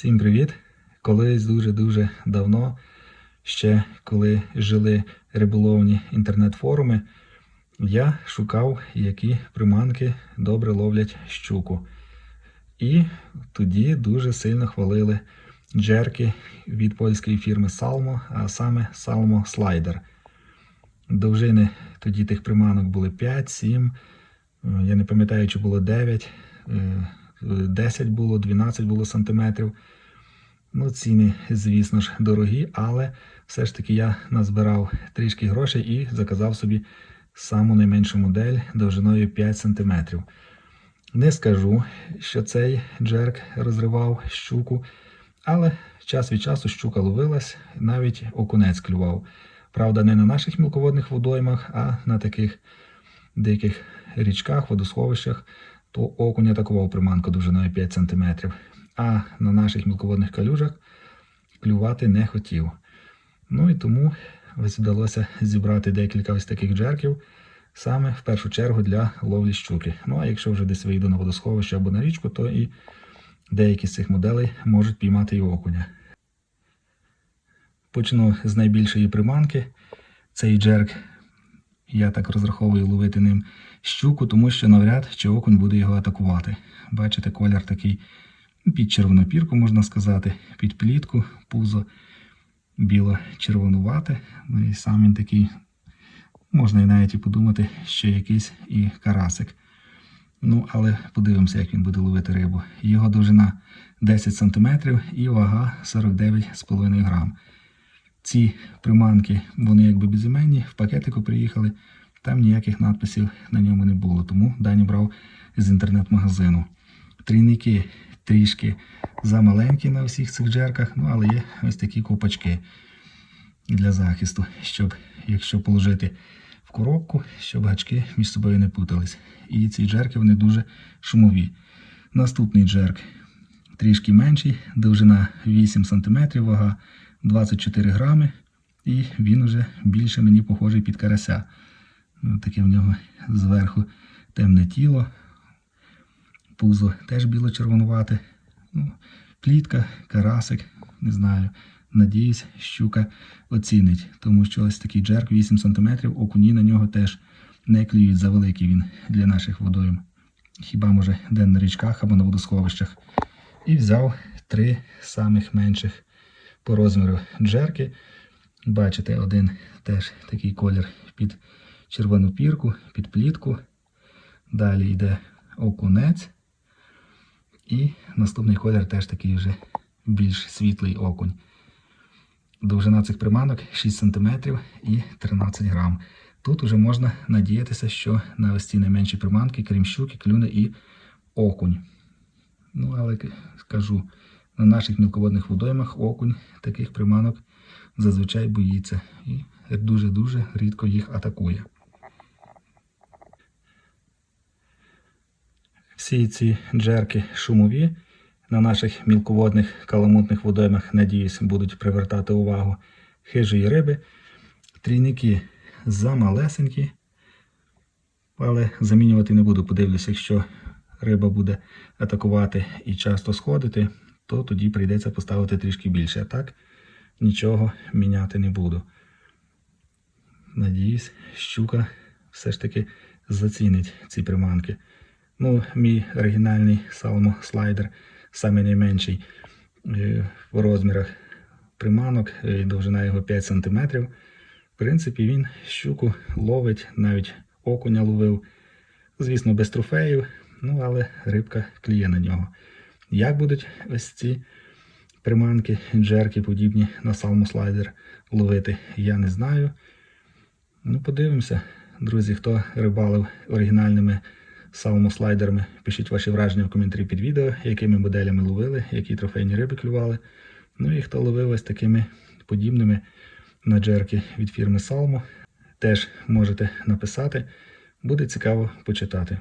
Всім привіт! Колись дуже-дуже давно, ще коли жили риболовні інтернет-форуми, я шукав, які приманки добре ловлять щуку. І тоді дуже сильно хвалили джерки від польської фірми Salmo, а саме Salmo Slider. Довжини тоді тих приманок були 5, 7, е, я не пам'ятаю, чи було 9, е, 10 було, 12 було сантиметрів. Ну, ціни, звісно ж, дорогі, але все ж таки я назбирав трішки грошей і заказав собі саму найменшу модель довжиною 5 см. Не скажу, що цей джерк розривав щуку, але час від часу щука ловилась, навіть окунець клював. Правда, не на наших мілководних водоймах, а на таких диких річках, водосховищах, то окунь атакував приманку довжиною 5 см, а на наших мілководних калюжах клювати не хотів. Ну і тому вдалося зібрати декілька ось таких джерків, саме в першу чергу для ловлі щуки. Ну а якщо вже десь вийду на водосховище або на річку, то і деякі з цих моделей можуть піймати і окуня. Почну з найбільшої приманки. Цей джерк, я так розраховую ловити ним щуку, тому що навряд чи окунь буде його атакувати. Бачите, колір такий під червонопірку, можна сказати, під плітку, пузо біло-червонувате. Ну і сам він такий, можна і навіть і подумати, що якийсь і карасик. Ну, але подивимося, як він буде ловити рибу. Його довжина 10 см і вага 49,5 грам. Ці приманки, вони якби безіменні, в пакетику приїхали, там ніяких надписів на ньому не було, тому дані брав з інтернет-магазину. Трійники трішки замаленькі на всіх цих джерках, ну але є ось такі ковпачки для захисту, щоб, якщо положити в коробку, щоб гачки між собою не путались. І ці джерки вони дуже шумові. Наступний джерк трішки менший, довжина 8 см, вага 24 грами. І він уже більше мені похожий під карася. Ну, Таке в нього зверху темне тіло, пузо теж біло-червонувате. Ну, Плітка, карасик, не знаю. Надіюсь, щука оцінить, тому що ось такий джерк 8 см, окуні на нього теж не клюють за великий він для наших водойм. Хіба може де на річках або на водосховищах. І взяв три самих менших по розміру джерки. Бачите, один теж такий колір під червону пірку, під плітку. Далі йде окунець. І наступний колір теж такий вже більш світлий окунь. Довжина цих приманок 6 см і 13 грам. Тут вже можна надіятися, що на ось найменші приманки, крім щуки, клюне і окунь. Ну, але скажу, на наших мілководних водоймах окунь таких приманок зазвичай боїться і дуже-дуже рідко їх атакує. Всі ці джерки шумові на наших мілководних каламутних водоймах, надіюсь, будуть привертати увагу хижої риби. Трійники замалесенькі, але замінювати не буду. Подивлюся, якщо риба буде атакувати і часто сходити, то тоді прийдеться поставити трішки більше. А так нічого міняти не буду. Надіюсь, щука все ж таки зацінить ці приманки. Ну, мій оригінальний Salmo слайдер, самий найменший е, в розмірах приманок, е, довжина його 5 см. В принципі, він щуку ловить, навіть окуня ловив. Звісно, без трофеїв, ну але рибка кліє на нього. Як будуть ось ці приманки, джерки, подібні на Salmo слайдер ловити, я не знаю. Ну, подивимося, друзі, хто рибалив оригінальними салмослайдерами. Пишіть ваші враження в коментарі під відео, якими моделями ловили, які трофейні риби клювали. Ну і хто ловив ось такими подібними на джерки від фірми Salmo, теж можете написати. Буде цікаво почитати.